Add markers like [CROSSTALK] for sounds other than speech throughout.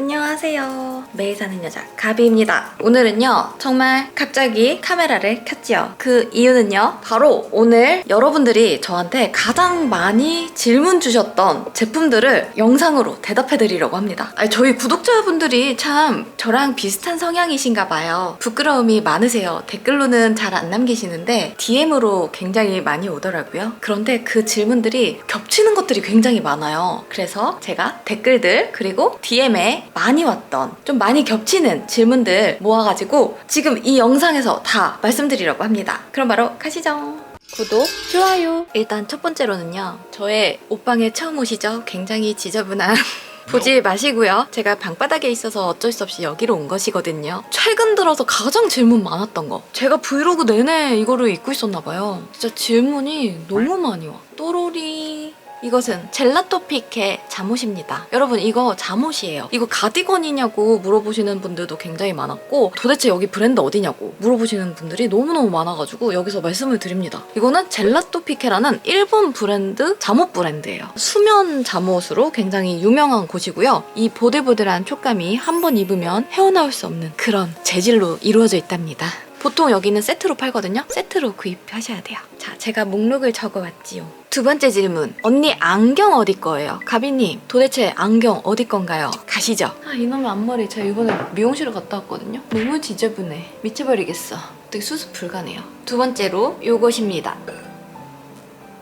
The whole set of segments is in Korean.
안녕하세요. 매일 사는 여자 가비입니다. 오늘은요 정말 갑자기 카메라를 켰지요. 그 이유는요 바로 오늘 여러분들이 저한테 가장 많이 질문 주셨던 제품들을 영상으로 대답해드리려고 합니다. 아니, 저희 구독자분들이 참 저랑 비슷한 성향이신가 봐요. 부끄러움이 많으세요. 댓글로는 잘 안 남기시는데 DM으로 굉장히 많이 오더라고요. 그런데 그 질문들이 겹치는 것들이 굉장히 많아요. 그래서 제가 댓글들 그리고 DM에 많이 왔던 좀 많이 겹치는 질문들 모아가지고 지금 이 영상에서 다 말씀드리려고 합니다. 그럼 바로 가시죠. 구독, 좋아요. 일단 첫 번째로는요. 저의 옷방에 처음 오시죠? 굉장히 지저분한 [LAUGHS] 보지 마시고요. 제가 방바닥에 있어서 어쩔 수 없이 여기로 온 것이거든요. 최근 들어서 가장 질문 많았던 거. 제가 브이로그 내내 이거를 입고 있었나 봐요. 진짜 질문이 너무 많이 와. 또로리. 이것은 젤라또 피케 잠옷입니다. 여러분 이거 잠옷이에요. 이거 가디건이냐고 물어보시는 분들도 굉장히 많았고 도대체 여기 브랜드 어디냐고 물어보시는 분들이 너무너무 많아가지고 여기서 말씀을 드립니다. 이거는 젤라또 피케라는 일본 브랜드 잠옷 브랜드예요. 수면 잠옷으로 굉장히 유명한 곳이고요. 이 보들보들한 촉감이 한 번 입으면 헤어나올 수 없는 그런 재질로 이루어져 있답니다. 보통 여기는 세트로 팔거든요. 세트로 구입하셔야 돼요. 자, 제가 목록을 적어왔지요. 두 번째 질문. 언니 안경 어디 거예요? 가비님, 도대체 안경 어디 건가요? 가시죠. 아, 이놈의 앞머리 제가 이번에 미용실을 갔다 왔거든요. 너무 지저분해. 미쳐버리겠어. 되게 수습 불가네요. 두 번째로 요것입니다.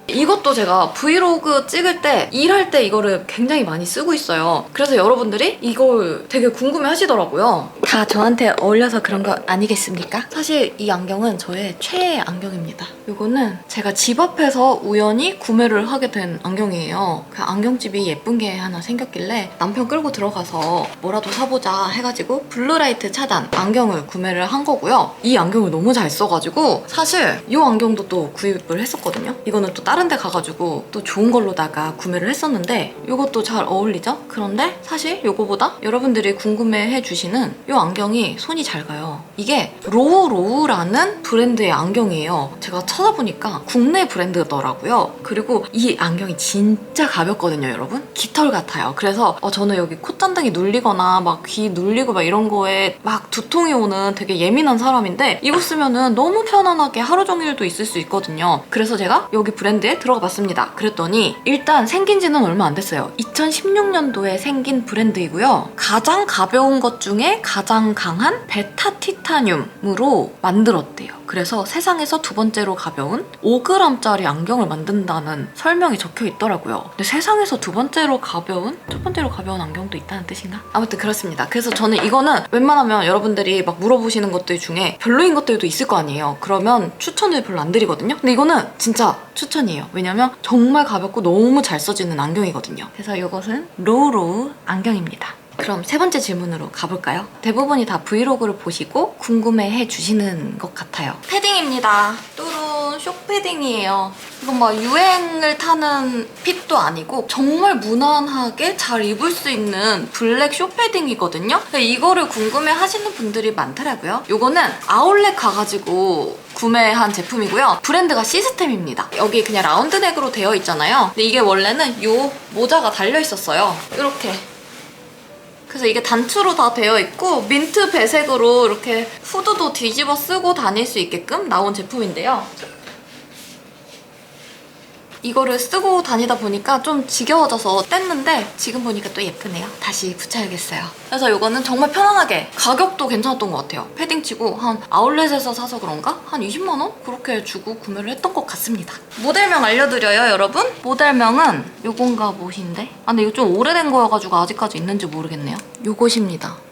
이것도 제가 브이로그 찍을 때 일할 때 이거를 굉장히 많이 쓰고 있어요. 그래서 여러분들이 이걸 되게 궁금해 하시더라고요. 다 저한테 어울려서 그런 거 아니겠습니까? 사실 이 안경은 저의 최애 안경입니다. 이거는 제가 집 앞에서 우연히 구매를 하게 된 안경이에요. 그 안경집이 예쁜 게 하나 생겼길래 남편 끌고 들어가서 뭐라도 사보자 해가지고 블루라이트 차단 안경을 구매를 한 거고요. 이 안경을 너무 잘 써가지고 사실 이 안경도 또 구입을 했었거든요. 이거는 또 다른 데 가가지고 또 좋은 걸로다가 구매를 했었는데 이것도 잘 어울리죠? 그런데 사실 이거보다 여러분들이 궁금해해 주시는 이 안경이 손이 잘 가요. 이게 로우로우라는 브랜드의 안경이에요. 제가 찾아보니까 국내 브랜드더라고요. 그리고 이 안경이 진짜 가볍거든요, 여러분. 깃털 같아요. 그래서 어, 저는 여기 콧잔등이 눌리거나 막 귀 눌리고 막 이런 거에 막 두통이 오는 되게 예민한 사람인데 이거 쓰면은 너무 편안하게 하루 종일도 있을 수 있거든요. 그래서 제가 여기 브랜드에 들어가 봤습니다. 그랬더니 일단 생긴 지는 얼마 안 됐어요. 2016년도에 생긴 브랜드이고요. 가장 가벼운 것 중에 가장 강한 베타 티타늄으로 만들었대요. 그래서 세상에서 두 번째로 가벼운 5g짜리 안경을 만든다는 설명이 적혀 있더라고요. 근데 세상에서 두 번째로 가벼운 첫 번째로 가벼운 안경도 있다는 뜻인가? 아무튼 그렇습니다. 그래서 저는 이거는 웬만하면 여러분들이 막 물어보시는 것들 중에 별로인 것들도 있을 거 아니에요. 그러면 추천을 별로 안 드리거든요. 근데 이거는 진짜 추천이에요. 왜냐면 정말 가볍고 너무 잘 써지는 안경이거든요. 그래서 이것은 로우로우 안경입니다. 그럼 세 번째 질문으로 가볼까요? 대부분이 다 브이로그를 보시고 궁금해해 주시는 것 같아요. 패딩입니다. 뚜룬 쇼 패딩이에요. 이건 막 유행을 타는 핏도 아니고 정말 무난하게 잘 입을 수 있는 블랙 쇼 패딩이거든요. 근데 이거를 궁금해 하시는 분들이 많더라고요. 이거는 아울렛 가가지고 구매한 제품이고요. 브랜드가 시스템입니다. 여기 그냥 라운드넥으로 되어 있잖아요. 근데 이게 원래는 이 모자가 달려 있었어요. 이렇게 그래서 이게 단추로 다 되어 있고 민트 배색으로 이렇게 후드도 뒤집어 쓰고 다닐 수 있게끔 나온 제품인데요. 이거를 쓰고 다니다 보니까 좀 지겨워져서 뗐는데 지금 보니까 또 예쁘네요. 다시 붙여야겠어요. 그래서 이거는 정말 편안하게 가격도 괜찮았던 것 같아요. 패딩치고 한 아울렛에서 사서 그런가? 한 20만 원? 그렇게 주고 구매를 했던 것 같습니다. 모델명 알려드려요, 여러분? 모델명은 요건가 뭐신데? 아 근데 이거 좀 오래된 거여가지고 아직까지 있는지 모르겠네요. 요것입니다.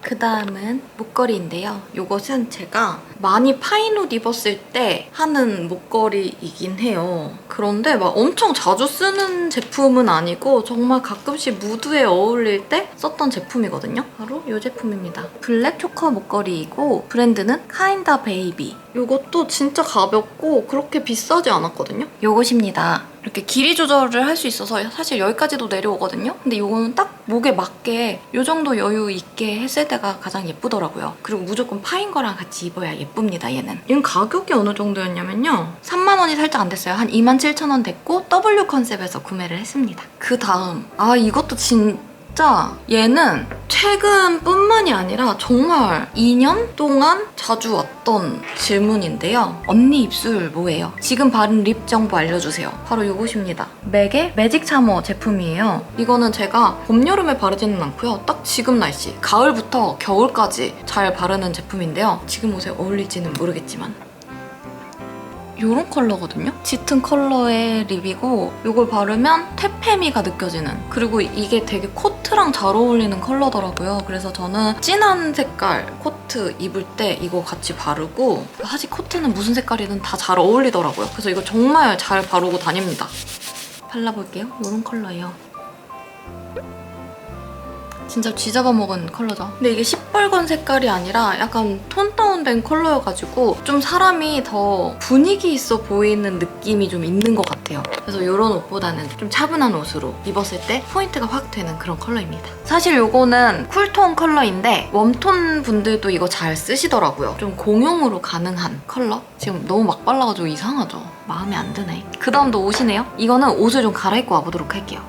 그 다음은 목걸이인데요. 이것은 제가 많이 파인 옷 입었을 때 하는 목걸이이긴 해요. 그런데 막 엄청 자주 쓰는 제품은 아니고 정말 가끔씩 무드에 어울릴 때 썼던 제품이거든요. 바로 이 제품입니다. 블랙 초커 목걸이이고 브랜드는 카인다 베이비. 이것도 진짜 가볍고 그렇게 비싸지 않았거든요. 이것입니다. 이렇게 길이 조절을 할 수 있어서 사실 여기까지도 내려오거든요. 근데 이거는 딱 목에 맞게 이 정도 여유 있게 했을 때가 가장 예쁘더라고요. 그리고 무조건 파인 거랑 같이 입어야 예쁩니다, 얘는. 얘는 가격이 어느 정도였냐면요. 3만 원이 살짝 안 됐어요. 한 2만 7천 원 됐고 W 컨셉에서 구매를 했습니다. 그 다음 아 이것도 진 진짜 얘는 최근뿐만이 아니라 정말 2년 동안 자주 왔던 질문인데요. 언니 입술 뭐예요? 지금 바른 립 정보 알려주세요. 바로 이것입니다. 맥의 매직 차머 제품이에요. 이거는 제가 봄, 여름에 바르지는 않고요. 딱 지금 날씨, 가을부터 겨울까지 잘 바르는 제품인데요. 지금 옷에 어울릴지는 모르겠지만 이런 컬러거든요? 짙은 컬러의 립이고 이걸 바르면 태페미가 느껴지는 그리고 이게 되게 코트랑 잘 어울리는 컬러더라고요. 그래서 저는 진한 색깔 코트 입을 때 이거 같이 바르고 사실 코트는 무슨 색깔이든 다 잘 어울리더라고요. 그래서 이거 정말 잘 바르고 다닙니다. 발라볼게요. 이런 컬러예요. 진짜 쥐잡아먹은 컬러죠. 근데 이게 시뻘건 색깔이 아니라 약간 톤 다운된 컬러여가지고 좀 사람이 더 분위기 있어 보이는 느낌이 좀 있는 것 같아요. 그래서 이런 옷보다는 좀 차분한 옷으로 입었을 때 포인트가 확 되는 그런 컬러입니다. 사실 이거는 쿨톤 컬러인데 웜톤 분들도 이거 잘 쓰시더라고요. 좀 공용으로 가능한 컬러? 지금 너무 막 발라가지고 이상하죠? 마음에 안 드네. 그 다음도 옷이네요. 이거는 옷을 좀 갈아입고 와보도록 할게요.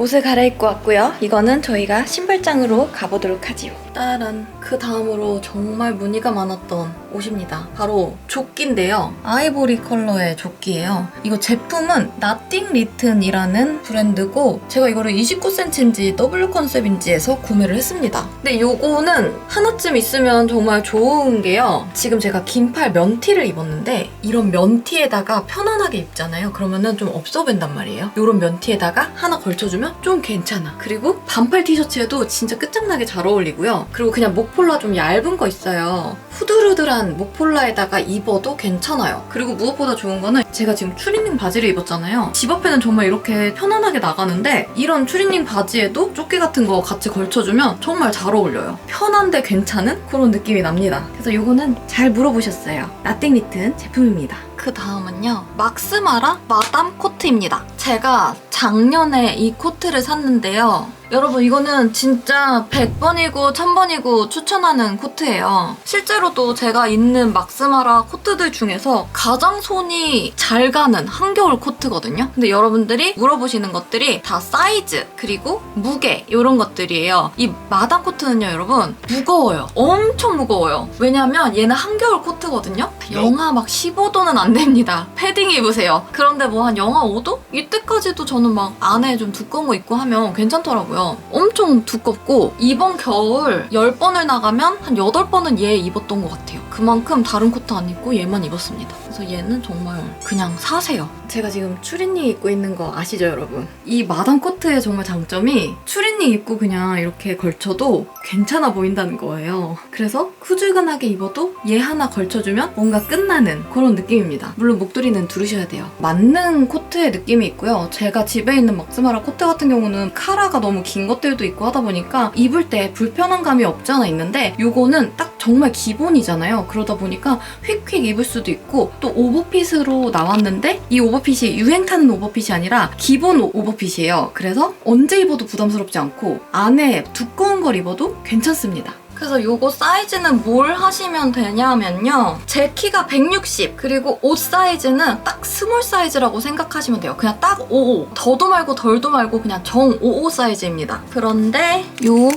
옷을 갈아입고 왔고요. 이거는 저희가 신발장으로 가보도록 하지요. 따란 그 다음으로 정말 문의가 많았던 옷입니다. 바로 조끼인데요. 아이보리 컬러의 조끼예요. 이거 제품은 나띵 리튼이라는 브랜드고 제가 이거를 29cm인지 W 컨셉인지에서 구매를 했습니다. 근데 이거는 하나쯤 있으면 정말 좋은 게요. 지금 제가 긴팔 면티를 입었는데 이런 면티에다가 편안하게 입잖아요. 그러면은 좀 없어 보인단 말이에요. 이런 면티에다가 하나 걸쳐주면 좀 괜찮아. 그리고 반팔 티셔츠에도 진짜 끝장나게 잘 어울리고요. 그리고 그냥 목폴라 좀 얇은 거 있어요. 후들후들한 목폴라에다가 입어도 괜찮아요. 그리고 무엇보다 좋은 거는 제가 지금 추리닝 바지를 입었잖아요. 집 앞에는 정말 이렇게 편안하게 나가는데 이런 추리닝 바지에도 조끼 같은 거 같이 걸쳐주면 정말 잘 어울려요. 편한데 괜찮은 그런 느낌이 납니다. 그래서 이거는 잘 물어보셨어요. 나띵 리튼 제품입니다. 그 다음은요. 막스마라 마담 코트입니다. 제가 작년에 이 코트를 샀는데요. 여러분 이거는 진짜 100번이고 1000번이고 추천하는 코트예요. 실제로도 제가 입는 막스마라 코트들 중에서 가장 손이 잘 가는 한겨울 코트거든요. 근데 여러분들이 물어보시는 것들이 다 사이즈 그리고 무게 이런 것들이에요. 이 마담 코트는요 여러분 무거워요. 엄청 무거워요. 왜냐면 얘는 한겨울 코트거든요. 영하 막 15도는 안 됩니다. 패딩 입으세요. 그런데 뭐 한 영하 5도? 이때까지도 저는 막 안에 좀 두꺼운 거 입고 하면 괜찮더라고요. 엄청 두껍고 이번 겨울 10번을 나가면 한 8번은 얘 입었던 것 같아요. 그만큼 다른 코트 안 입고 얘만 입었습니다. 그래서 얘는 정말 그냥 사세요. 제가 지금 추리닝 입고 있는 거 아시죠 여러분? 이 마담 코트의 정말 장점이 추리닝 입고 그냥 이렇게 걸쳐도 괜찮아 보인다는 거예요. 그래서 후줄근하게 입어도 얘 하나 걸쳐주면 뭔가 끝나는 그런 느낌입니다. 물론 목도리는 두르셔야 돼요. 맞는 코트의 느낌이 있고요. 제가 집에 있는 막스마라 코트 같은 경우는 카라가 너무 긴 것들도 있고 하다 보니까 입을 때 불편한 감이 없지 않아 있는데 이거는 딱 정말 기본이잖아요. 그러다 보니까 휙휙 입을 수도 있고 또 오버핏으로 나왔는데 이 오버핏이 유행 타는 오버핏이 아니라 기본 오- 오버핏이에요. 그래서 언제 입어도 부담스럽지 않고 안에 두꺼운 걸 입어도 괜찮습니다. 그래서 요거 사이즈는 뭘 하시면 되냐면요. 제 키가 160 그리고 옷 사이즈는 딱 스몰 사이즈라고 생각하시면 돼요. 그냥 딱 55 더도 말고 덜도 말고 그냥 정 55 사이즈입니다. 그런데 요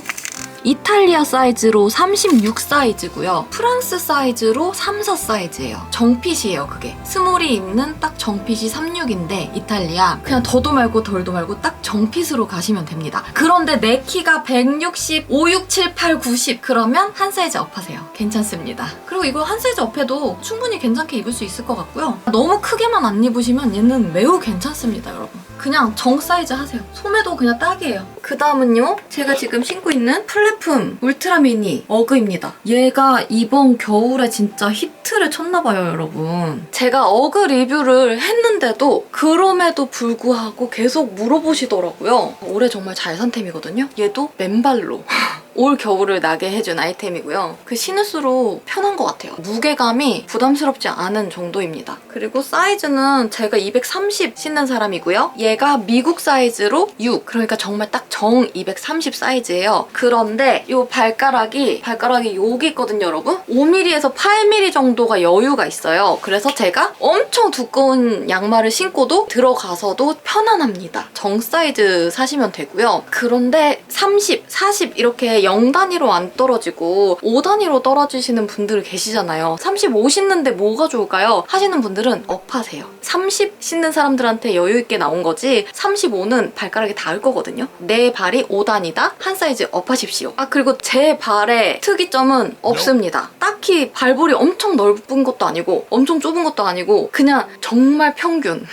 이탈리아 사이즈로 36 사이즈고요. 프랑스 사이즈로 34 사이즈예요. 정핏이에요, 그게. 스몰이 입는 딱 정핏이 36인데 이탈리아 그냥 더도 말고 덜도 말고 딱 정핏으로 가시면 됩니다. 그런데 내 키가 160, 5, 6, 7, 8, 90 그러면 한 사이즈 업하세요. 괜찮습니다. 그리고 이거 한 사이즈 업해도 충분히 괜찮게 입을 수 있을 것 같고요. 너무 크게만 안 입으시면 얘는 매우 괜찮습니다, 여러분. 그냥 정 사이즈 하세요. 소매도 그냥 딱이에요. 그 다음은요. 제가 지금 신고 있는 플랫품 울트라 미니 어그입니다. 얘가 이번 겨울에 진짜 히트를 쳤나봐요, 여러분. 제가 어그 리뷰를 했는데도 그럼에도 불구하고 계속 물어보시더라고요. 올해 정말 잘 산 템이거든요. 얘도 맨발로. [LAUGHS] 올 겨울을 나게 해준 아이템이고요. 그 신을수록 편한 것 같아요. 무게감이 부담스럽지 않은 정도입니다. 그리고 사이즈는 제가 230 신는 사람이고요. 얘가 미국 사이즈로 6. 그러니까 정말 딱 정 230 사이즈예요. 그런데 이 발가락이 발가락이 여기 있거든요, 여러분. 5mm에서 8mm 정도가 여유가 있어요. 그래서 제가 엄청 두꺼운 양말을 신고도 들어가서도 편안합니다. 정 사이즈 사시면 되고요. 그런데 30, 40 이렇게 0단위로 안 떨어지고 5단위로 떨어지시는 분들 계시잖아요. 35 신는데 뭐가 좋을까요? 하시는 분들은 업하세요. 30 신는 사람들한테 여유 있게 나온 거지 35는 발가락이 닿을 거거든요. 내 발이 5단이다? 한 사이즈 업하십시오. 아 그리고 제 발의 특이점은 없습니다. 딱히 발볼이 엄청 넓은 것도 아니고 엄청 좁은 것도 아니고 그냥 정말 평균.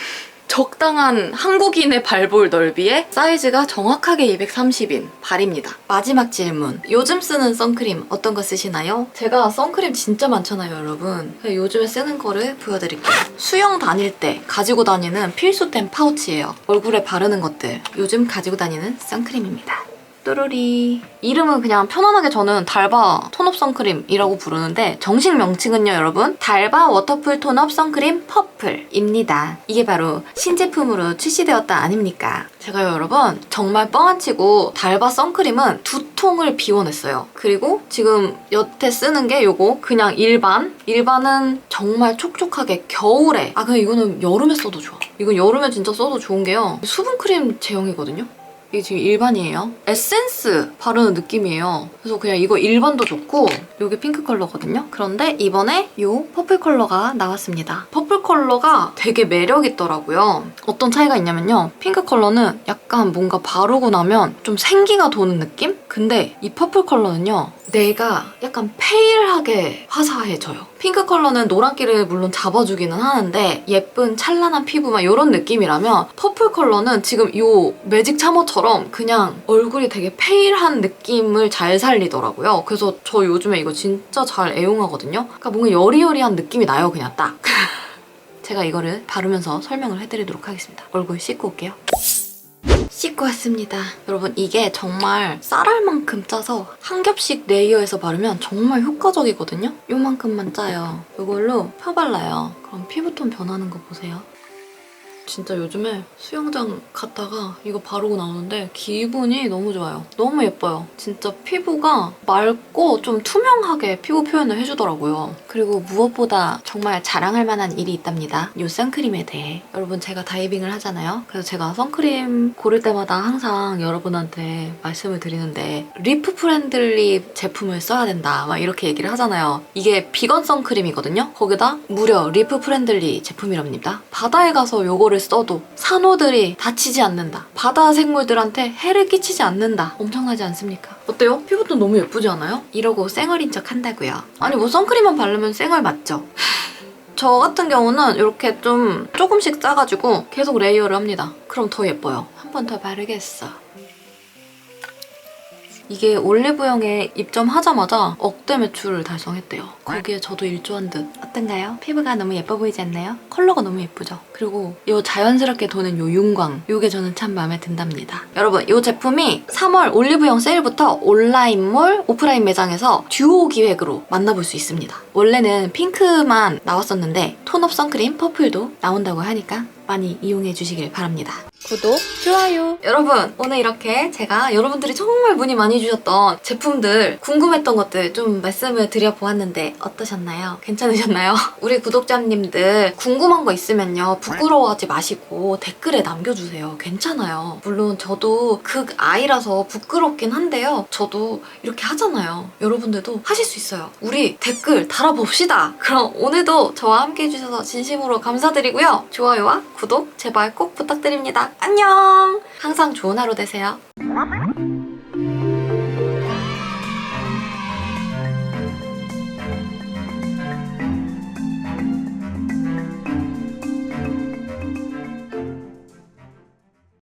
적당한 한국인의 발볼 넓이에 사이즈가 정확하게 230인 발입니다. 마지막 질문. 요즘 쓰는 선크림 어떤 거 쓰시나요? 제가 선크림 진짜 많잖아요, 여러분. 요즘에 쓰는 거를 보여드릴게요. 수영 다닐 때 가지고 다니는 필수템 파우치예요. 얼굴에 바르는 것들. 요즘 가지고 다니는 선크림입니다. 또로리. 이름은 그냥 편안하게 저는 달바 톤업 선크림이라고 부르는데 정식 명칭은요 여러분? 달바 워터풀 톤업 선크림 퍼플입니다. 이게 바로 신제품으로 출시되었다 아닙니까? 제가 여러분 정말 뻥안치고 달바 선크림은 두 통을 비워냈어요. 그리고 지금 여태 쓰는 게 요거 그냥 일반? 일반은 정말 촉촉하게 겨울에. 아 그냥 이거는 여름에 써도 좋아. 이건 여름에 진짜 써도 좋은 게요. 수분크림 제형이거든요 이게 지금 일반이에요. 에센스 바르는 느낌이에요. 그래서 그냥 이거 일반도 좋고 이게 핑크 컬러거든요. 그런데 이번에 이 퍼플 컬러가 나왔습니다. 퍼플 컬러가 되게 매력 있더라고요. 어떤 차이가 있냐면요. 핑크 컬러는 약간 뭔가 바르고 나면 좀 생기가 도는 느낌? 근데 이 퍼플 컬러는요. 내가 약간 페일하게 화사해져요. 핑크 컬러는 노란기를 물론 잡아주기는 하는데 예쁜 찬란한 피부만 이런 느낌이라면 퍼플 컬러는 지금 이 매직 차머처럼 그냥 얼굴이 되게 페일한 느낌을 잘 살리더라고요. 그래서 저 요즘에 이거 진짜 잘 애용하거든요. 그러니까 뭔가 여리여리한 느낌이 나요, 그냥 딱. [LAUGHS] 제가 이거를 바르면서 설명을 해드리도록 하겠습니다. 얼굴 씻고 올게요. 씻고 왔습니다. 여러분 이게 정말 쌀알만큼 짜서 한 겹씩 레이어해서 바르면 정말 효과적이거든요. 요만큼만 짜요. 이걸로 펴발라요. 그럼 피부톤 변하는 거 보세요. 진짜 요즘에 수영장 갔다가 이거 바르고 나오는데 기분이 너무 좋아요. 너무 예뻐요. 진짜 피부가 맑고 좀 투명하게 피부 표현을 해주더라고요. 그리고 무엇보다 정말 자랑할 만한 일이 있답니다. 이 선크림에 대해. 여러분 제가 다이빙을 하잖아요. 그래서 제가 선크림 고를 때마다 항상 여러분한테 말씀을 드리는데 리프 프렌들리 제품을 써야 된다 막 이렇게 얘기를 하잖아요. 이게 비건 선크림이거든요. 거기다 무려 리프 프렌들리 제품이랍니다. 바다에 가서 요거를 써도 산호들이 다치지 않는다. 바다 생물들한테 해를 끼치지 않는다. 엄청나지 않습니까? 어때요? 피부톤 너무 예쁘지 않아요? 이러고 쌩얼인 척 한다고요. 아니 뭐 선크림만 바르면 쌩얼 맞죠? [LAUGHS] 저 같은 경우는 이렇게 좀 조금씩 짜가지고 계속 레이어를 합니다. 그럼 더 예뻐요. 한 번 더 바르겠어. 이게 올리브영에 입점하자마자 억대 매출을 달성했대요. 거기에 저도 일조한 듯. 어떤가요? 피부가 너무 예뻐 보이지 않나요? 컬러가 너무 예쁘죠? 그리고 이 자연스럽게 도는 요 윤광. 요게 저는 참 마음에 든답니다. 여러분, 이 제품이 3월 올리브영 세일부터 온라인몰, 오프라인 매장에서 듀오 기획으로 만나볼 수 있습니다. 원래는 핑크만 나왔었는데 톤업 선크림 퍼플도 나온다고 하니까 많이 이용해 주시길 바랍니다. 구독, 좋아요. 여러분, 오늘 이렇게 제가 여러분들이 정말 문의 많이 주셨던 제품들, 궁금했던 것들 좀 말씀을 드려보았는데 어떠셨나요? 괜찮으셨나요? [LAUGHS] 우리 구독자님들 궁금한 거 있으면요. 부끄러워하지 마시고 댓글에 남겨주세요. 괜찮아요. 물론 저도 극 아이라서 부끄럽긴 한데요. 저도 이렇게 하잖아요. 여러분들도 하실 수 있어요. 우리 댓글 달아봅시다. 그럼 오늘도 저와 함께 해주셔서 진심으로 감사드리고요. 좋아요와 구독 제발 꼭 부탁드립니다. 안녕! 항상 좋은 하루 되세요.